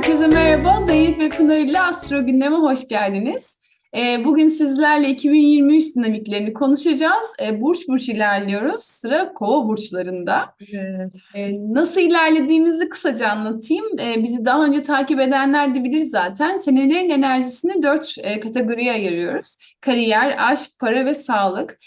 Herkese merhaba. Zeynep ve Pınar ile Astro Gündem'e hoş geldiniz. Ee, bugün sizlerle 2023 dinamiklerini konuşacağız. Ee, burç burç ilerliyoruz. Sıra kova burçlarında. Evet. Ee, nasıl ilerlediğimizi kısaca anlatayım. Bizi daha önce takip edenler de bilir zaten. Senelerin enerjisini dört e, kategoriye ayırıyoruz. Kariyer, aşk, para ve sağlık.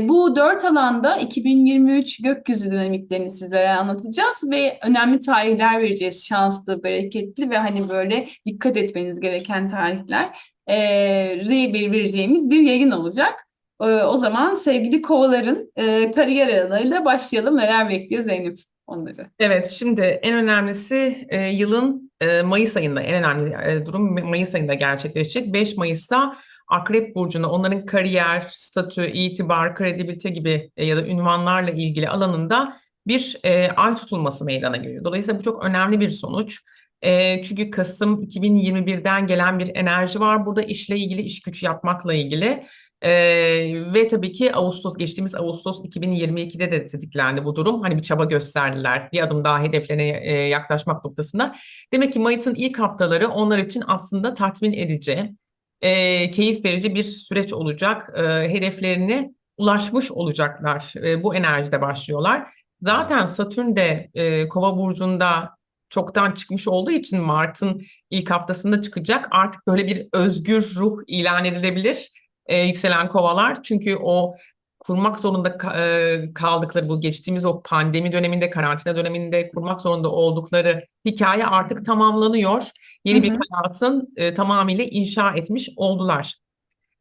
Bu dört alanda 2023 gökyüzü dinamiklerini sizlere anlatacağız ve önemli tarihler vereceğiz. Şanslı, bereketli ve hani böyle dikkat etmeniz gereken tarihler e, bir vereceğimiz bir yayın olacak. E, o zaman sevgili kovaların e, kariyer aralarıyla başlayalım. Neler bekliyor Zeynep onları? Evet, şimdi en önemlisi yılın Mayıs ayında, en önemli durum Mayıs ayında gerçekleşecek. 5 Mayıs'ta Akrep Burcu'na onların kariyer, statü, itibar, kredibilite gibi ya da ünvanlarla ilgili alanında bir ay tutulması meydana geliyor. Dolayısıyla bu çok önemli bir sonuç. E, çünkü Kasım 2021'den gelen bir enerji var burada işle ilgili, iş güç yapmakla ilgili. E, ve tabii ki Ağustos, geçtiğimiz Ağustos 2022'de de tetiklendi bu durum. Hani bir çaba gösterdiler, bir adım daha hedeflerine e, yaklaşmak noktasında. Demek ki Mayıs'ın ilk haftaları onlar için aslında tatmin edici, e, keyif verici bir süreç olacak. E, hedeflerine ulaşmış olacaklar. E, bu enerjide başlıyorlar. Zaten Satürn de e, Kova burcunda çoktan çıkmış olduğu için Mart'ın ilk haftasında çıkacak. Artık böyle bir özgür ruh ilan edilebilir e, yükselen kovalar. Çünkü o kurmak zorunda e, kaldıkları bu geçtiğimiz o pandemi döneminde, karantina döneminde kurmak zorunda oldukları hikaye artık tamamlanıyor. Yeni Hı bir hı. hayatın e, tamamıyla inşa etmiş oldular.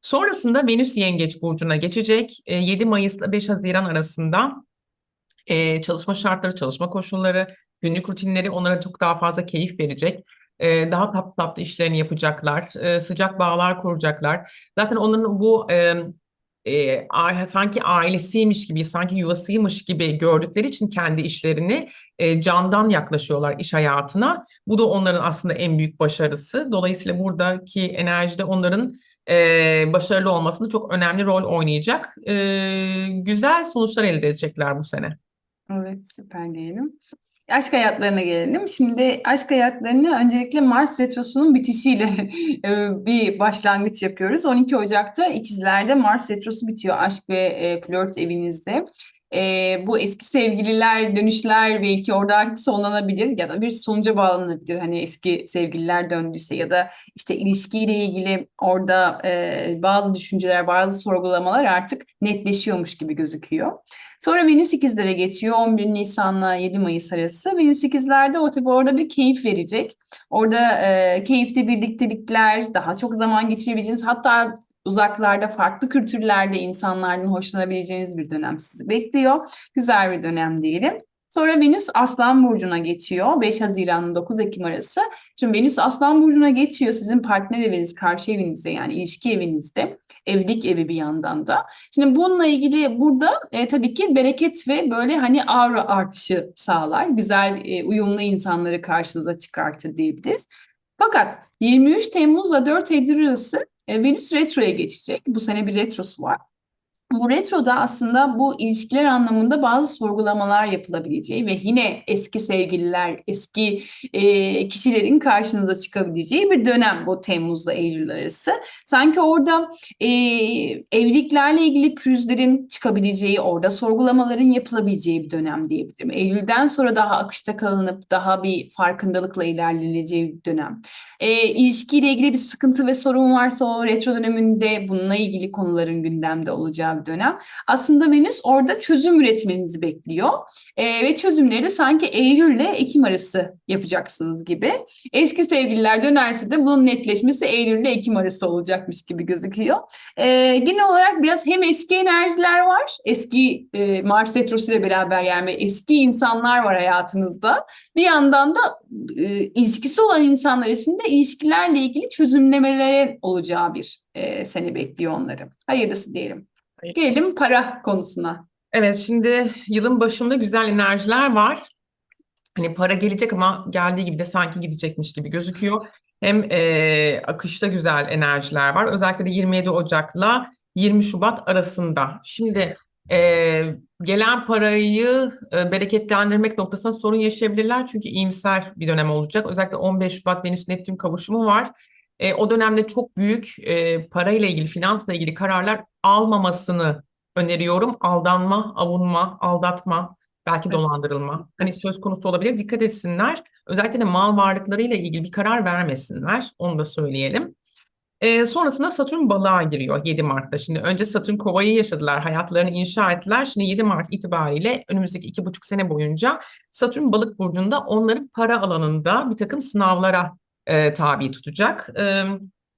Sonrasında Venüs Yengeç Burcu'na geçecek. E, 7 Mayıs ile 5 Haziran arasında e, çalışma şartları, çalışma koşulları, günlük rutinleri onlara çok daha fazla keyif verecek. Daha tatlı tatlı işlerini yapacaklar, sıcak bağlar kuracaklar. Zaten onların bu e, sanki ailesiymiş gibi, sanki yuvasıymış gibi gördükleri için kendi işlerini e, candan yaklaşıyorlar iş hayatına. Bu da onların aslında en büyük başarısı. Dolayısıyla buradaki enerjide onların e, başarılı olmasında çok önemli rol oynayacak. E, güzel sonuçlar elde edecekler bu sene. Evet, süper diyelim. Aşk hayatlarına gelelim. Şimdi aşk hayatlarını öncelikle Mars Retrosu'nun bitişiyle e, bir başlangıç yapıyoruz. 12 Ocak'ta ikizlerde Mars Retrosu bitiyor aşk ve e, flört evinizde. E, bu eski sevgililer, dönüşler belki orada sonlanabilir ya da bir sonuca bağlanabilir. Hani eski sevgililer döndüyse ya da işte ilişkiyle ilgili orada e, bazı düşünceler, bazı sorgulamalar artık netleşiyormuş gibi gözüküyor. Sonra Venüs ikizlere geçiyor 11 Nisan'la 7 Mayıs arası. Venüs ikizlerde o tabii orada bir keyif verecek. Orada e, keyifli birliktelikler, daha çok zaman geçirebileceğiniz hatta uzaklarda farklı kültürlerde insanlardan hoşlanabileceğiniz bir dönem sizi bekliyor. Güzel bir dönem diyelim. Sonra Venüs Aslan Burcu'na geçiyor. 5 Haziran 9 Ekim arası. Şimdi Venüs Aslan Burcu'na geçiyor. Sizin partner eviniz, karşı evinizde yani ilişki evinizde. Evlilik evi bir yandan da. Şimdi bununla ilgili burada e, tabii ki bereket ve böyle hani aura artışı sağlar. Güzel, e, uyumlu insanları karşınıza çıkartır diyebiliriz. Fakat 23 Temmuz'la 4 Eylül arası Venüs retroya geçecek. Bu sene bir retrosu var. Bu retroda aslında bu ilişkiler anlamında bazı sorgulamalar yapılabileceği ve yine eski sevgililer, eski e, kişilerin karşınıza çıkabileceği bir dönem bu Temmuz'la Eylül arası. Sanki orada e, evliliklerle ilgili pürüzlerin çıkabileceği, orada sorgulamaların yapılabileceği bir dönem diyebilirim. Eylül'den sonra daha akışta kalınıp daha bir farkındalıkla ilerleneceği bir dönem. E, ilişkiyle ilgili bir sıkıntı ve sorun varsa o retro döneminde bununla ilgili konuların gündemde olacağı bir dönem. Aslında Venüs orada çözüm üretmenizi bekliyor. E, ve çözümleri de sanki Eylül ile Ekim arası yapacaksınız gibi. Eski sevgililer dönerse de bunun netleşmesi Eylül ile Ekim arası olacakmış gibi gözüküyor. E, genel olarak biraz hem eski enerjiler var, eski e, Mars Retrosu ile beraber yani eski insanlar var hayatınızda. Bir yandan da e, ilişkisi olan insanlar için de ilişkilerle ilgili çözümlemelerin olacağı bir e, sene bekliyor onları. Hayırlısı diyelim. Gelelim para konusuna. Evet, şimdi yılın başında güzel enerjiler var. Hani para gelecek ama geldiği gibi de sanki gidecekmiş gibi gözüküyor. Hem e, akışta güzel enerjiler var. Özellikle de 27 Ocak'la 20 Şubat arasında. Şimdi Ee, gelen parayı e, bereketlendirmek noktasında sorun yaşayabilirler. Çünkü iyimser bir dönem olacak. Özellikle 15 Şubat Venüs-Neptün kavuşumu var. E, o dönemde çok büyük e, parayla ilgili, finansla ilgili kararlar almamasını öneriyorum. Aldanma, avunma, aldatma, belki dolandırılma. Hani söz konusu olabilir. Dikkat etsinler. Özellikle de mal varlıklarıyla ilgili bir karar vermesinler. Onu da söyleyelim. Ee, sonrasında Satürn balığa giriyor 7 Mart'ta. Şimdi önce Satürn kovayı yaşadılar, hayatlarını inşa ettiler. Şimdi 7 Mart itibariyle önümüzdeki iki buçuk sene boyunca Satürn balık burcunda onları para alanında bir takım sınavlara e, tabi tutacak. E,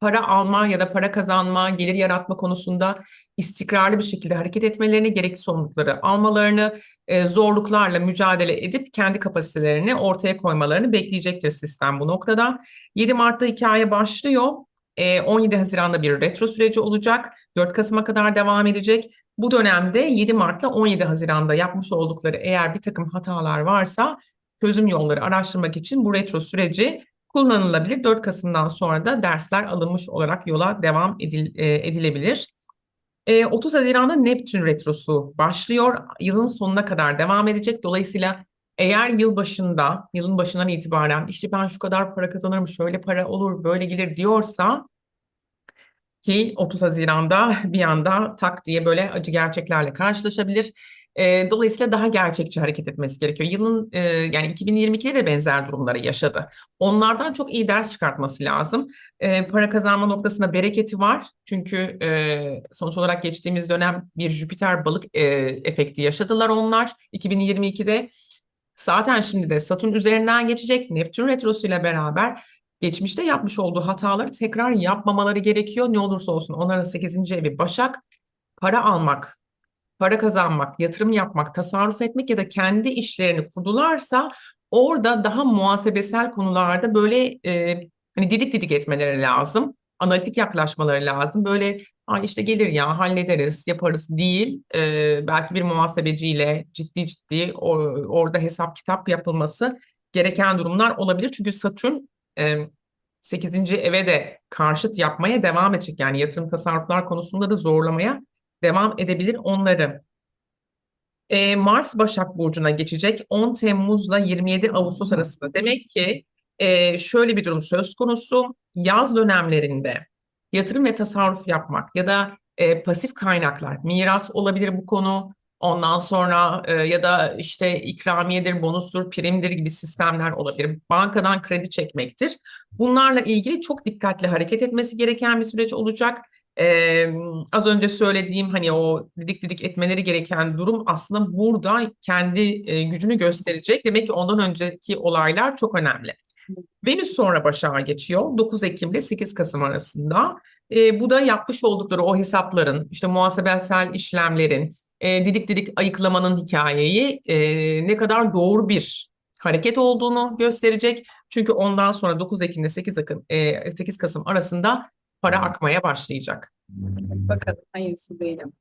para alma ya da para kazanma, gelir yaratma konusunda istikrarlı bir şekilde hareket etmelerini, gerekli sorumlulukları almalarını, e, zorluklarla mücadele edip kendi kapasitelerini ortaya koymalarını bekleyecektir sistem bu noktada. 7 Mart'ta hikaye başlıyor. E, 17 Haziran'da bir retro süreci olacak. 4 Kasım'a kadar devam edecek. Bu dönemde 7 Mart'la 17 Haziran'da yapmış oldukları eğer bir takım hatalar varsa çözüm yolları araştırmak için bu retro süreci kullanılabilir. 4 Kasım'dan sonra da dersler alınmış olarak yola devam edil- e, edilebilir. E, 30 Haziran'da Neptün retrosu başlıyor. Yılın sonuna kadar devam edecek. Dolayısıyla eğer yıl başında, yılın başından itibaren işte ben şu kadar para kazanırım, şöyle para olur, böyle gelir diyorsa ki 30 Haziran'da bir anda tak diye böyle acı gerçeklerle karşılaşabilir. E, dolayısıyla daha gerçekçi hareket etmesi gerekiyor. Yılın e, yani 2022'de de benzer durumları yaşadı. Onlardan çok iyi ders çıkartması lazım. E, para kazanma noktasında bereketi var. Çünkü e, sonuç olarak geçtiğimiz dönem bir Jüpiter balık e, efekti yaşadılar onlar 2022'de. Zaten şimdi de Satürn üzerinden geçecek. Neptün retrosu ile beraber geçmişte yapmış olduğu hataları tekrar yapmamaları gerekiyor. Ne olursa olsun onların 8. evi Başak. Para almak, para kazanmak, yatırım yapmak, tasarruf etmek ya da kendi işlerini kurdularsa orada daha muhasebesel konularda böyle e, hani didik didik etmeleri lazım. Analitik yaklaşmaları lazım. Böyle Ay işte gelir ya hallederiz, yaparız değil. E, belki bir muhasebeciyle ciddi ciddi o, orada hesap kitap yapılması gereken durumlar olabilir. Çünkü Satürn e, 8. eve de karşıt yapmaya devam edecek. Yani yatırım tasarruflar konusunda da zorlamaya devam edebilir onları. E, Mars Başak Burcu'na geçecek 10 Temmuz'la 27 Ağustos arasında. Demek ki e, şöyle bir durum söz konusu. Yaz dönemlerinde yatırım ve tasarruf yapmak ya da e, pasif kaynaklar, miras olabilir bu konu. Ondan sonra e, ya da işte ikramiyedir, bonustur, primdir gibi sistemler olabilir. Bankadan kredi çekmektir. Bunlarla ilgili çok dikkatli hareket etmesi gereken bir süreç olacak. Ee, az önce söylediğim hani o didik didik etmeleri gereken durum aslında burada kendi e, gücünü gösterecek. Demek ki ondan önceki olaylar çok önemli. Venüs sonra Başak'a geçiyor 9 Ekim ile 8 Kasım arasında. E, bu da yapmış oldukları o hesapların, işte muhasebesel işlemlerin, e, didik didik ayıklamanın hikayeyi e, ne kadar doğru bir hareket olduğunu gösterecek. Çünkü ondan sonra 9 Ekim ile 8, Akın, e, 8 Kasım arasında para akmaya başlayacak. Bakalım hayırlısı diyelim.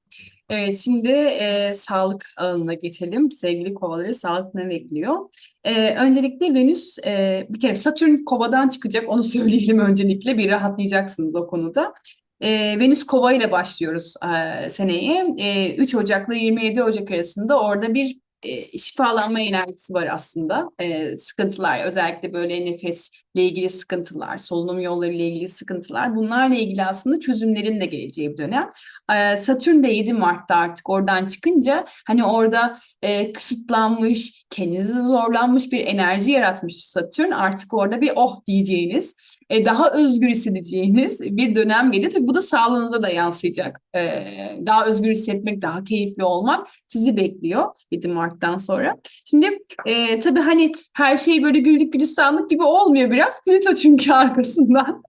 Evet şimdi e, sağlık alanına geçelim. Sevgili kovaları sağlık ne bekliyor? E, öncelikle Venüs e, bir kere Satürn kovadan çıkacak onu söyleyelim öncelikle bir rahatlayacaksınız o konuda. E, Venüs kova ile başlıyoruz e, seneye. E, 3 Ocak'la 27 Ocak arasında orada bir e, şifalanma enerjisi var aslında. E, sıkıntılar özellikle böyle nefesle ilgili sıkıntılar, solunum yolları ile ilgili sıkıntılar. Bunlarla ilgili aslında çözümlerin de geleceği bir dönem. E, Satürn de 7 Mart'ta artık oradan çıkınca hani orada e, kısıtlanmış, kendinizi zorlanmış bir enerji yaratmış Satürn. Artık orada bir oh diyeceğiniz, e, daha özgür hissedeceğiniz bir dönem geliyor. Tabii bu da sağlığınıza da yansıyacak. E, daha özgür hissetmek, daha keyifli olmak sizi bekliyor 7 Mart'tan sonra. Şimdi e, tabii hani her şey böyle güllük gülistanlık gibi olmuyor biraz. Plüto çünkü arkasından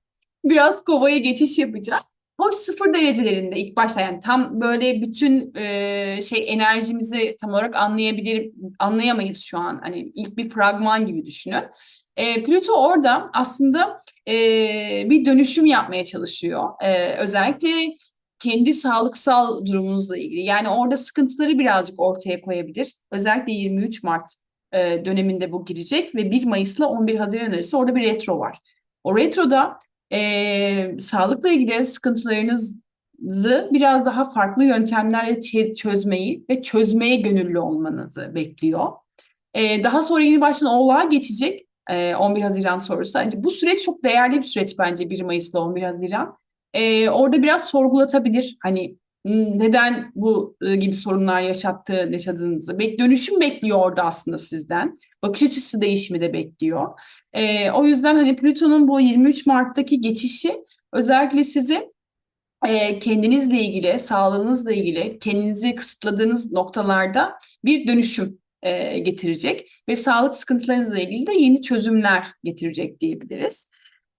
biraz kovaya geçiş yapacak. Hoş sıfır derecelerinde ilk başta yani tam böyle bütün e, şey enerjimizi tam olarak anlayabilir anlayamayız şu an. Hani ilk bir fragman gibi düşünün. E, Plüto orada aslında e, bir dönüşüm yapmaya çalışıyor. E, özellikle kendi sağlıksal durumunuzla ilgili. Yani orada sıkıntıları birazcık ortaya koyabilir. Özellikle 23 Mart e, döneminde bu girecek ve 1 Mayıs'la 11 Haziran arası orada bir retro var. O retroda e, sağlıkla ilgili sıkıntılarınız sorunlarınızı biraz daha farklı yöntemlerle çözmeyi ve çözmeye gönüllü olmanızı bekliyor. Ee, daha sonra yeni baştan Oğlak'a geçecek. Ee, 11 Haziran sonrası. Bence bu süreç çok değerli bir süreç bence 1 Mayıs'la 11 Haziran. Ee, orada biraz sorgulatabilir. Hani neden bu e, gibi sorunlar yaşattığı, yaşadığınızı. Bek dönüşüm bekliyor orada aslında sizden. Bakış açısı değişimi de bekliyor. Ee, o yüzden hani Plüton'un bu 23 Mart'taki geçişi özellikle sizi e, kendinizle ilgili, sağlığınızla ilgili, kendinizi kısıtladığınız noktalarda bir dönüşüm e, getirecek ve sağlık sıkıntılarınızla ilgili de yeni çözümler getirecek diyebiliriz.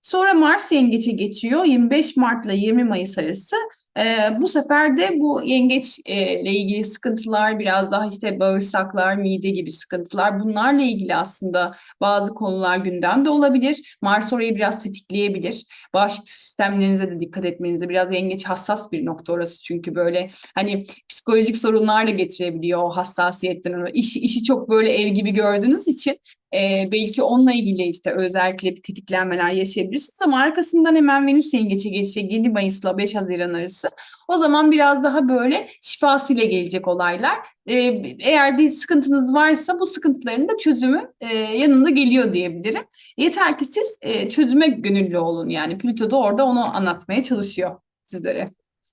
Sonra Mars yengeçe geçiyor 25 Mart ile 20 Mayıs arası. E, bu sefer de bu yengeç e, ilgili sıkıntılar biraz daha işte bağırsaklar, mide gibi sıkıntılar bunlarla ilgili aslında bazı konular gündemde olabilir. Mars orayı biraz tetikleyebilir. Bağışıklık sistemlerinize de dikkat etmenize biraz yengeç hassas bir nokta orası çünkü böyle hani psikolojik sorunlar da getirebiliyor o hassasiyetten. İşi, işi çok böyle ev gibi gördüğünüz için e, belki onunla ilgili işte özellikle bir tetiklenmeler yaşayabilirsiniz ama arkasından hemen Venüs yengeçe geçecek 7 Mayıs'la 5 Haziran arası. O zaman biraz daha böyle şifasıyla gelecek olaylar. E, eğer bir sıkıntınız varsa bu sıkıntıların da çözümü e, yanında geliyor diyebilirim. Yeter ki siz e, çözüme gönüllü olun yani Plüto da orada onu anlatmaya çalışıyor sizlere.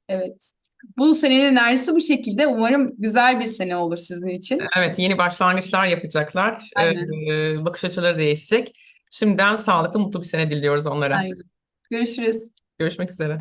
Evet. Bu senenin enerjisi bu şekilde. Umarım güzel bir sene olur sizin için. Evet, yeni başlangıçlar yapacaklar. Aynen. Ee, bakış açıları değişecek. Şimdiden sağlıklı, mutlu bir sene diliyoruz onlara. Aynen. Görüşürüz. Görüşmek üzere.